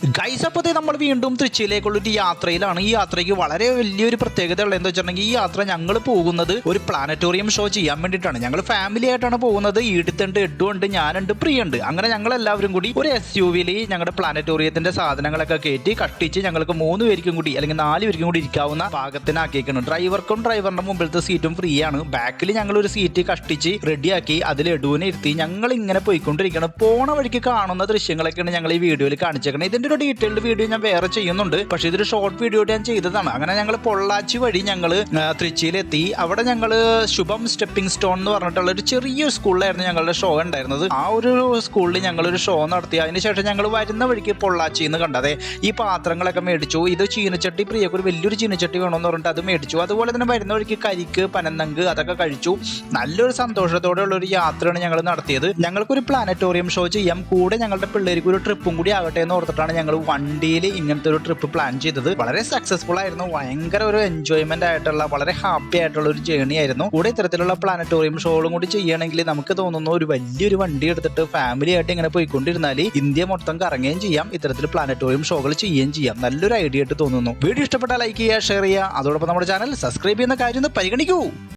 Guys അപ്പോൾ നമ്മൾ വീണ്ടും തൃശ്ശിയിലേക്കുള്ള ഒരു യാത്രയിലാണ്. ഈ യാത്രയ്ക്ക് വളരെ വലിയൊരു പ്രത്യേകത ഉള്ളത് എന്താ വെച്ചിട്ടുണ്ടെങ്കിൽ ഈ യാത്ര ഞങ്ങൾ പോകുന്നത് ഒരു പ്ലാനറ്റോറിയം ഷോ ചെയ്യാൻ വേണ്ടിയിട്ടാണ്. ഞങ്ങൾ ഫാമിലി ആയിട്ടാണ് പോകുന്നത്. ഈടുത്തുണ്ട് എഡുണ്ട് ഞാനുണ്ട് പ്രിയുണ്ട് അങ്ങനെ ഞങ്ങൾ എല്ലാവരും കൂടി ഒരു എസ് യു വിയിൽ ഞങ്ങളുടെ പ്ലാനറ്റോറിയത്തിന്റെ സാധനങ്ങളൊക്കെ കയറ്റി കട്ടിച്ച് ഞങ്ങൾക്ക് മൂന്ന് പേർക്കും കൂടി അല്ലെങ്കിൽ നാല് പേർക്കും കൂടി ഇരിക്കാവുന്ന പാകത്തിനാക്കിയിരിക്കണം ഡ്രൈവർക്കും ഡ്രൈവറിന്റെ മുമ്പിലത്തെ സീറ്റും ഫ്രീ ആണ്. ബാക്കിൽ ഞങ്ങൾ ഒരു സീറ്റ് കഷ്ടിച്ച് റെഡിയാക്കി അതിൽ എഡുവിനെ ഇരുത്തി ഞങ്ങൾ ഇങ്ങനെ പോയിക്കൊണ്ടിരിക്കണം. പോണ വഴിക്ക് കാണുന്ന ദൃശ്യങ്ങളൊക്കെയാണ് ഞങ്ങൾ ഈ വീഡിയോയിൽ കാണിച്ചേക്കുന്നത് ഇതിന്റെ ഒരു ഡീറ്റെയിൽഡ് വീഡിയോ ഞാൻ വേറെ ചെയ്യുന്നുണ്ട്. പക്ഷേ ഇതൊരു ഷോർട്ട് വീഡിയോ ഞാൻ ചെയ്തതാണ്. അങ്ങനെ ഞങ്ങൾ പൊള്ളാച്ചി വഴി ഞങ്ങൾ തൃച്ചിയിലെത്തി അവിടെ ഞങ്ങൾ ശുഭം സ്റ്റെപ്പിംഗ് സ്റ്റോൺ എന്ന് പറഞ്ഞിട്ടുള്ള ഒരു ചെറിയ സ്കൂളിലായിരുന്നു ഞങ്ങളുടെ ഷോ ഉണ്ടായിരുന്നത് ആ ഒരു സ്കൂളിൽ ഞങ്ങൾ ഒരു ഷോ നടത്തി അതിനുശേഷം ഞങ്ങൾ വരുന്ന വഴിക്ക് പൊള്ളാച്ചിയിൽ നിന്ന് കണ്ടതെ ഈ പാത്രങ്ങളൊക്കെ മേടിച്ചു. ഇത് ചീനച്ചട്ടി പ്രിയക്ക് ഒരു വലിയൊരു ചീനച്ചട്ടി വേണമെന്ന് പറഞ്ഞിട്ട് അത് മേടിച്ചു. അതുപോലെ തന്നെ വരുന്ന വഴിക്ക് കരിക്ക് പനന്നങ്ക് അതൊക്കെ കഴിച്ചു. നല്ലൊരു സന്തോഷത്തോടെയുള്ള ഒരു യാത്രയാണ് ഞങ്ങൾ നടത്തിയത്. ഞങ്ങൾക്കൊരു പ്ലാനറ്റോറിയം ഷോ ചെയ്യാം. കൂടെ ഞങ്ങളുടെ പിള്ളേർക്ക് ഒരു ട്രിപ്പും കൂടി ആകട്ടെ എന്ന് ഓർത്തിട്ടാണ് ഞങ്ങൾ വണ്ടിയിൽ ഇങ്ങനത്തെ ഒരു ട്രിപ്പ് പ്ലാൻ ചെയ്തത്. വളരെ സക്സസ്ഫുൾ ആയിരുന്നു. ഭയങ്കര ഒരു എൻജോയ്മെന്റ് ആയിട്ടുള്ള വളരെ ഹാപ്പി ആയിട്ടുള്ള ഒരു ജേണി ആയിരുന്നു. കൂടെ ഇത്തരത്തിലുള്ള പ്ലാനറ്റോറിയം ഷോകളും കൂടി ചെയ്യണമെങ്കിൽ നമുക്ക് തോന്നുന്നു ഒരു വലിയൊരു വണ്ടി എടുത്തിട്ട് ഫാമിലി ആയിട്ട് ഇങ്ങനെ പോയിക്കൊണ്ടിരുന്നാൽ ഇന്ത്യ മൊത്തം കറങ്ങുകയും ചെയ്യാം. ഇത്തരത്തിൽ പ്ലാനറ്റോറിയം ഷോകൾ ചെയ്യുകയും ചെയ്യാം. നല്ലൊരു ഐഡിയ ആയിട്ട് തോന്നുന്നു. വീഡിയോ ഇഷ്ടപ്പെട്ടാൽ ലൈക്ക് ചെയ്യുക ഷെയർ ചെയ്യുക. അതോടൊപ്പം നമ്മുടെ ചാനൽ സബ്സ്ക്രൈബ് ചെയ്യുന്ന കാര്യം ഒന്ന് പരിഗണിക്കൂ.